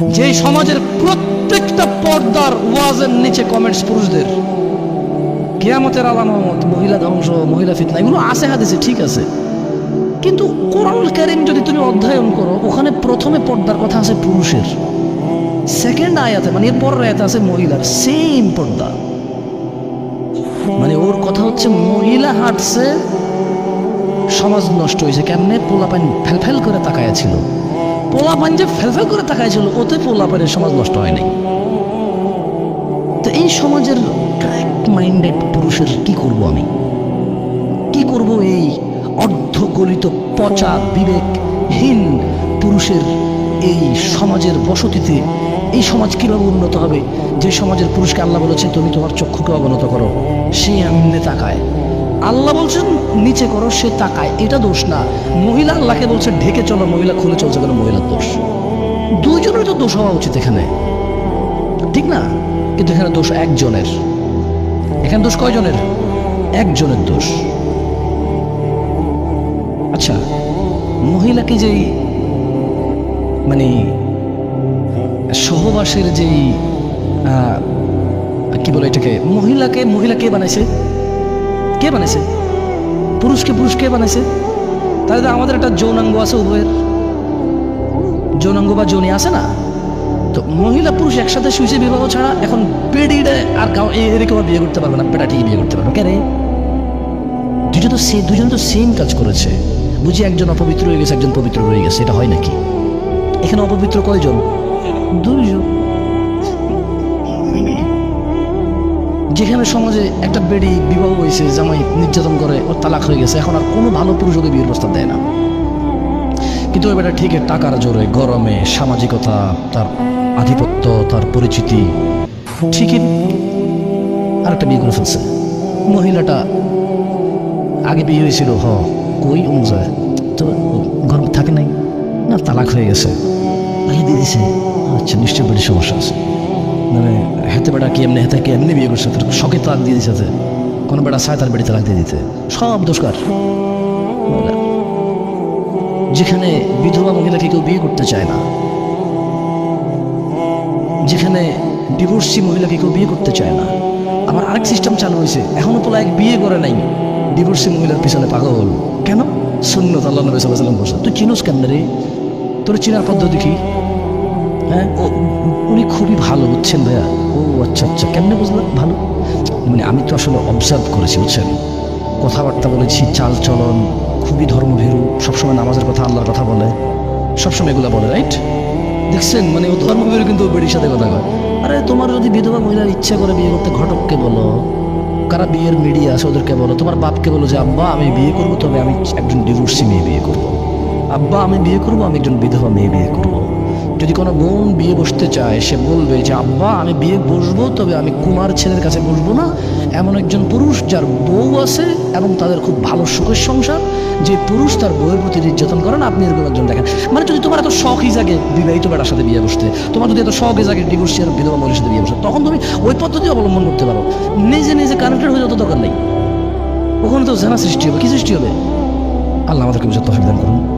যে সমাজের প্রত্যেকটা পর্দার ওয়াজের নিচে কমেন্টস পুরুষদের। কেয়ামতের আলামত, মহিলা ধ্বংস, মহিলা ফিতনা, এগুলো আছে হাদিসে, ঠিক আছে। কিন্তু কোরআনুল কারিম যদি তুমি অধ্যয়ন করো, ওখানে প্রথমে পর্দার কথা আছে পুরুষের। সেকেন্ড আয়াতে মানে এর আয়াতে আছে মহিলার সেম পর্দা। মানে ওর কথা হচ্ছে মহিলা হাঁটছে, সমাজ নষ্ট হয়েছে, কেমনে? পোলাপান ফেলফেল করে তাকায়া ছিল। পোলাপান যে ফেলফেল করে তাকায়া ছিল ওতে পোলাপানের সমাজ নষ্ট হয় নাই। তো এই সমাজের ক্র্যাক মাইন্ডেড পুরুষের কি করব আমি? কি করব এই অর্ধগলিত পচা বিবেকহীন পুরুষের এই সমাজের বসতিতে? এই সমাজ কীভাবে উন্নত হবে? যে সমাজের পুরুষকে আল্লাহ বলেছে, তুমি তোমার চক্ষুকে অবনত করো। সে এমনি তাকায়। আল্লাহ বলছেন, নিচে করো, সে তাকায়। এটা দোষ না। মহিলা আল্লাহকে বলছে, ঢেকে চলো, মহিলা খুলে চলছে কেন মহিলার দোষ। দুইজনের তো দোষ হওয়া উচিত এখানে। ঠিক না? কিন্তু এখানে দোষ একজনের। এখানে দোষ কয়জনের? একজনের দোষ। আচ্ছা মহিলাকে যেই মানে সহবাসের যেই কি বলে এটাকে? মহিলাকে, মহিলা কে বানাইছে? কে বানাইছে? পুরুষকে পুরুষ কে বানাইছে? তাহলে আমাদের একটা যৌনাঙ্গ আছে উভয়ের। যৌনাঙ্গ বা যৌনি আছে না? তো মহিলা পুরুষ একসাথে শুয়েছে বিবাহ ছাড়া এখন পেডিডে আর কাউ এরকম বিয়ে করতে পারবে না। পেটা ঠিক বিয়ে করতে পারবে। কেন দুজন তো সে দুজন তো সেম কাজ করেছে। বুঝি একজন অপবিত্র হয়ে গেছে, একজন পবিত্র হয়ে গেছে। এটা হয় নাকি? এখানে অপবিত্র কয়জন? দুইজন। যেখানে সমাজে একটা বেডি বিবাহ হয়েছে, জামাই নির্যাতন করে ওর তালাক হয়ে গেছে, এখন আর কোনো ভালো পুরুষ ওকে বিয়ের প্রস্তাব দেয় না। কিন্তু ওই বেটা ঠিকই টাকার জোরে, গরমে, সামাজিকতা, তার আধিপত্য, তার পরিচিতি, ঠিকই আরেকটা বিয়ে করে ফেলছে। মহিলাটা আগে বিয়ে হয়েছিল, হ, কই অনুযায়ী? তো গরম থাকে নাই, না, তালাক হয়ে গেছে। আচ্ছা নিশ্চয় বেড়ি সমস্যা আছে। মানে হেতে বেটা কি এমনি হেতে কি এমনি বিয়ে করছে? তোর শখে তালাক দিয়ে যে। কোনো বেটা সায় তার বেড়ি তালাক দিয়ে দিতে। সব দোষকার। যেখানে বিধবা মহিলাকে কেউ বিয়ে করতে চায় না, যেখানে ডিভোর্সি মহিলাকে কেউ বিয়ে করতে চায় না, আবার আরেক সিস্টেম চালু হয়েছে এখনও পোলা এক বিয়ে করে নাই। ডিভোর্সি মহিলার পিছনে পাগল। কেন? শূন্য আল্লাহ নবী সাল্লাহ সাল্লাম বসে তুই চিনোস কেন রে? তোর চিনার পদ্ধতি কি? হ্যাঁ? উনি খুবই ভালো, বুঝছেন ভাইয়া? ও আচ্ছা আচ্ছা কেমনে বুঝলাম? ভালো? মানে আমি তো আসলে অবজার্ভ করেছি, বুঝছেন? কথাবার্তা বলেছি চাল চলন খুবই ধর্মভীরু, সবসময় নামাজের কথা আল্লাহর কথা বলে, সবসময় এগুলো বলে রাইট দেখছেন মানে ও ধর্মভীরু কিন্তু বেডির সাথে কথা কয়। আরে, তোমার যদি বিধবা মহিলার ইচ্ছা করে বিয়ে করতে ঘটককে বলো, কারা বিয়ের মিডিয়া আছে ওদেরকে বলো, তোমার বাপকে বলো যে, আব্বা, আমি বিয়ে করব, তবে আমি একজন ডিভোর্সি মেয়ে বিয়ে করব। আব্বা, আমি বিয়ে করব, আমি একজন বিধবা মেয়ে বিয়ে করব। যদি কোনো বোন বিয়ে বসতে চায়, সে বলবে যে, আব্বা, আমি বিয়ে বসবো, তবে আমি কুমার ছেলের কাছে বসবো না। এমন একজন পুরুষ যার বউ আছে এবং তাদের খুব ভালো সুখের সংসার, যে পুরুষ তার বউয়ের প্রতি নির্যাতন করেন আপনি এরকম একজন দেখেন। মানে যদি তোমার এত শখই জাগে বিবাহিত বেটার সাথে বিয়ে বসতে, তোমার যদি এত শখই জাগে ডিভোর্সি আর বিধবা মহিলার সাথে বিয়ে বসতে, তখন তুমি ওই পদ্ধতি অবলম্বন করতে পারো। নিজে নিজে কানেক্টেড হয়ে যত দরকার নেই। ওখানে তো জানা সৃষ্টি হবে। কি সৃষ্টি হবে? আল্লাহ আমাদেরকে বুঝে তফিক দান করুন।